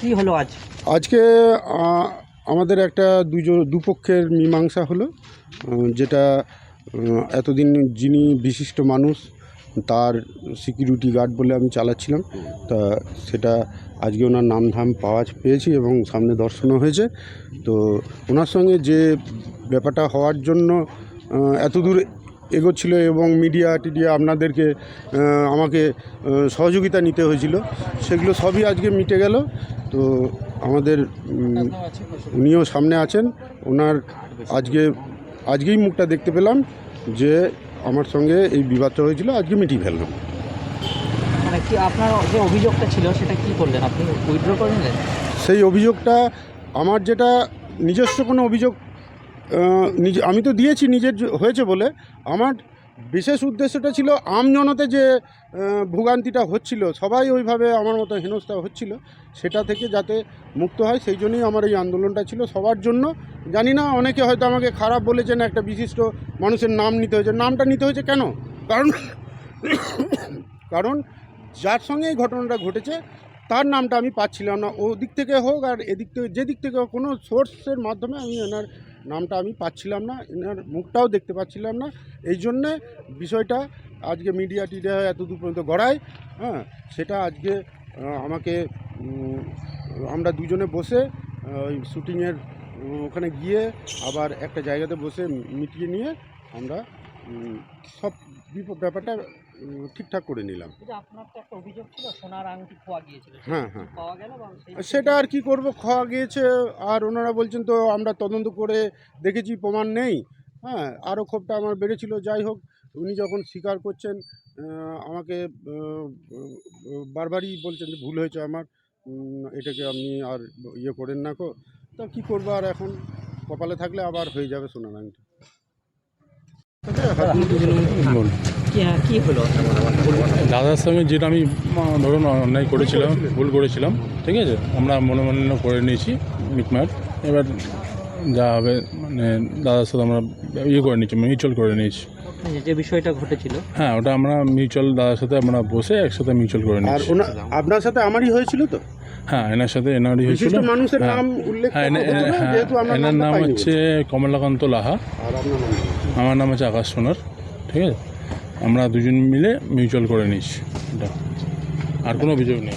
কি হলো আজ? আজকে আমাদের একটা দুজন দুপক্ষের মীমাংসা হলো যেটা এতদিন যিনি বিশিষ্ট মানুষ, তার সিকিউরিটি গার্ড বলে আমি চালাচ্ছিলাম। তা সেটা আজকে ওনার নাম ধাম পাওয়া পেয়েছি এবং সামনে দর্শনও হয়েছে। তো ওনার সঙ্গে যে ব্যাপারটা হওয়ার জন্য এত দূর এগোচ্ছিল এবং মিডিয়া টিডিয়া আপনাদেরকে আমাকে সহযোগিতা নিতে হয়েছিল। সেগুলো সবই আজকে মিটে গেল। তো আমাদের উনিও সামনে আছেন। ওনার আজকে আজকেই মুখটা দেখতে পেলাম যে আমার সঙ্গে এই বিবাদটা হয়েছিল। আজকে মিটিয়ে ফেললাম। মানে কি আপনার যে অভিযোগটা ছিল সেটা কি করলেন? আপনি উইথড্র করে নিলেন? সেই অভিযোগটা আমার যেটা নিজস্ব কোনো অভিযোগ নিজে আমি তো দিয়েছি, নিজের হয়েছে বলে। আমার বিশেষ উদ্দেশ্যটা ছিল আমজনতে যে ভোগান্তিটা হচ্ছিল, সবাই ওইভাবে আমার মতো হেনস্থা হচ্ছিল, সেটা থেকে যাতে মুক্ত হয়, সেই জন্যই আমার এই আন্দোলনটা ছিল সবার জন্য। জানি না, অনেকে হয়তো আমাকে খারাপ বলেছেন, একটা বিশিষ্ট মানুষের নাম নিতে হয়েছে। নামটা নিতে হয়েছে কেন? কারণ কারণ যার সঙ্গে এই ঘটনাটা ঘটেছে, তার নামটা আমি পাচ্ছিলাম না। ও দিক থেকে হোক আর এদিক থেকে, যেদিক থেকে হোক, কোনো সোর্সের মাধ্যমে আমি এনার নামটা আমি পাচ্ছিলাম না, এনার মুখটাও দেখতে পাচ্ছিলাম না। এই জন্যে বিষয়টা আজকে মিডিয়া টিডিয়া এত দূর পর্যন্ত গড়ায় হ্যাঁ সেটা আজকে আমাকে আমরা দুজনে বসে ওই শ্যুটিংয়ের ওখানে গিয়ে আবার একটা জায়গাতে বসে মিটিয়ে নিয়ে আমরা সব ব্যাপারটা ঠিকঠাক করে নিলাম। হ্যাঁ হ্যাঁ সেই সেটা আর কি করব? খাওয়া গিয়েছে আর ওনারা বলছেন তো আমরা তদন্ত করে দেখেছি প্রমাণ নেই। হ্যাঁ আরও ক্ষোভটা আমার বেড়েছিল। যাই হোক উনি যখন স্বীকার করছেন আমাকে বারবারই বলছেন যে ভুল হয়েছে আমার। এটাকে আপনি আর ইয়ে করেন না কো। তা কী করব আর এখন? কপালে থাকলে আবার হয়ে যাবে সোনার আংটি। কি হলো দাদার সঙ্গে যেটা আমি ধরুন অন্যায় করেছিলাম ভুল করেছিলাম ঠিক আছে? আমরা মনোমালিন্য করে নিয়েছি মিটমাট। এবার যা হবে মানে দাদার সাথে আমরা ইয়ে করে নিয়েছি মিউচুয়াল করে নিয়েছি। যে- বিষয়টা ঘটেছিল। হ্যাঁ ওটা আমরা মিউচুয়াল দাদার সাথে আমরা বসে একসাথে মিউচুয়াল করে আর নিয়েছি। আপনার সাথে আমারই হয়েছিল তো? হ্যাঁ এনার সাথে এনআরই হয়েছিল। মানুষের হ্যাঁ। নাম উল্লেখ হ্যাঁ হ্যাঁ, এনার নাম হচ্ছে কমলাকান্ত লাহা? আমার নাম হচ্ছে আকাশ সোনার ঠিক আছে? আমরা দুজন মিলে মিউচুয়াল করে নিচ্ছি এটা আর কোনো অভিযোগ নেই।